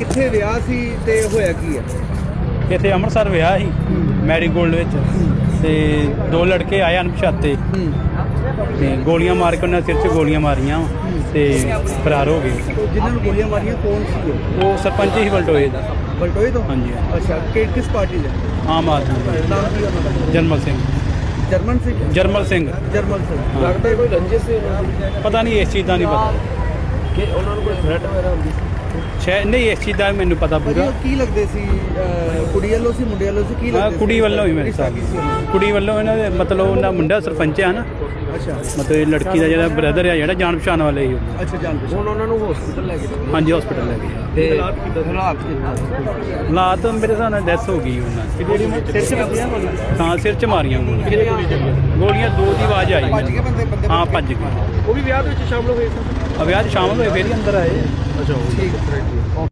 ਕਿੱਥੇ ਵਿਆਹ ਸੀ ਤੇ ਹੋਇਆ ਕੀ ਹੈ? ਇੱਥੇ ਅੰਮ੍ਰਿਤਸਰ ਵਿਆਹ ਸੀ ਮੈਰੀਗੋਲਡ ਵਿੱਚ। ਤੇ ਦੋ ਲੜਕੇ ਆਏ ਅਣਪਛਾਤੇ। ਤੇ ਗੋਲੀਆਂ ਮਾਰ ਕੇ ਉਹਨਾਂ ਸਿਰ 'ਚ ਗੋਲੀਆਂ ਮਾਰੀਆਂ। ਤੇ ਫਰਾਰ ਹੋ ਗਏ। ਜਿਨ੍ਹਾਂ ਨੂੰ ਗੋਲੀਆਂ ਮਾਰੀਆਂ ਕੌਣ ਸੀ ਉਹ? ਉਹ ਸਰਪੰਚ ਹੀ ਬਲਟੋਏ ਦਾ। ਬਲਟੋਏ ਤੋਂ? ਹਾਂਜੀ ਅੱਛਾ ਕਿ ਕਿਸ ਪਾਰਟੀ ਦੇ? ਆਮ ਆਦਮੀ ਦਾ। ਨਾਮ ਕੀ ਉਹਨਾਂ ਦਾ? ਜਰਮਲ ਸਿੰਘ। ਜਰਮਨ ਸੀ ਜਰਮਲ ਸਿੰਘ। ਜਰਮਨ ਸੀ ਹਾਂ। ਲੱਗਦਾ ਕੋਈ ਰੰਜਿਸ਼ ਸੀ ਪਤਾ ਨਹੀਂ ਇਸ ਚੀਜ਼ ਦਾ ਨਹੀਂ ਪਤਾ। ਕਿ ਉਹਨਾਂ ਨੂੰ ਕੋਈ ਥ੍ਰੈਟ ਵਗੈਰਾ ਹੁੰਦੀ ਸੀ? ਸ਼ਾਇਦ ਨਹੀਂ ਇਸ ਚੀਜ਼ ਦਾ ਮੈਨੂੰ ਪਤਾ ਪੂਰਾ। ਕੀ ਲੱਗਦੇ ਸੀ? ਕੁੜੀ ਵੱਲੋਂ ਸੀ ਮੁੰਡੇ ਵੱਲੋਂ ਸੀ ਕੀ ਲੱਗਦੇ ਕੁੜੀ ਵੱਲੋਂ ਹੀ ਮੇਰੇ ਕਿਹੜੀ ਸਾਥ ਸਾਥੀ ਸੀ ਉਹਨਾਂ ਦੀ? ਕੁੜੀ ਵੱਲੋਂ ਇਹਨਾਂ ਦੇ ਮਤਲਬ ਉਹਨਾਂ ਮੁੰਡਾ ਸਰਪੰਚ ਆ ਨਾ। ਅੱਛਾ। ਮਤਲਬ ਇਹ ਲੜਕੀ ਦਾ ਜਿਹੜਾ ਬ੍ਰਦਰ ਆ ਜਿਹੜਾ ਜਾਣ ਪਛਾਣ ਵਾਲੇ ਹੀ। ਅੱਛਾ ਜਾਣ ਹੁਣ ਉਹਨਾਂ ਨੂੰ ਹਸਪੀਟਲ ਲੈ ਗਏ ਹਾਂਜੀ ਹਸਪੀਟਲ ਲੈ ਗਏ ਤੇ ਹਾਲਾਤ ਕਿੱਦਾਂ ਹਾਲਾਤ ਮੇਰੇ ਹਿਸਾਬ ਨਾਲ ਡੈਥ ਹੋ ਗਈ ਉਹਨਾਂ ਦੀ। ਸਿਰ 'ਚ ਵੱਜੀਆਂ ਗੋਲੀਆਂ? ਹਾਂ ਸਿਰ 'ਚ ਮਾਰੀਆਂ ਗੋਲੀਆਂ। ਗੋਲੀਆਂ ਦੋ ਦੀ ਆਵਾਜ਼ ਆਈ। ਭੱਜ ਗਏ ਬੰਦੇ ਬੰਦੇ ਹਾਂ ਭੱਜ ਗਏ। ਉਹ ਵੀ ਵਿਆਹ ਦੇ ਵਿੱਚ ਸ਼ਾਮਲ ਹੋਏ ਸੀ? ਆ ਵਿਆਹ 'ਚ ਸ਼ਾਮਲ ਹੋਏ ਫੇਰ ਹੀ ਅੰਦਰ ਆਏ। ਅੱਛਾ ਠੀਕ ਹੈ।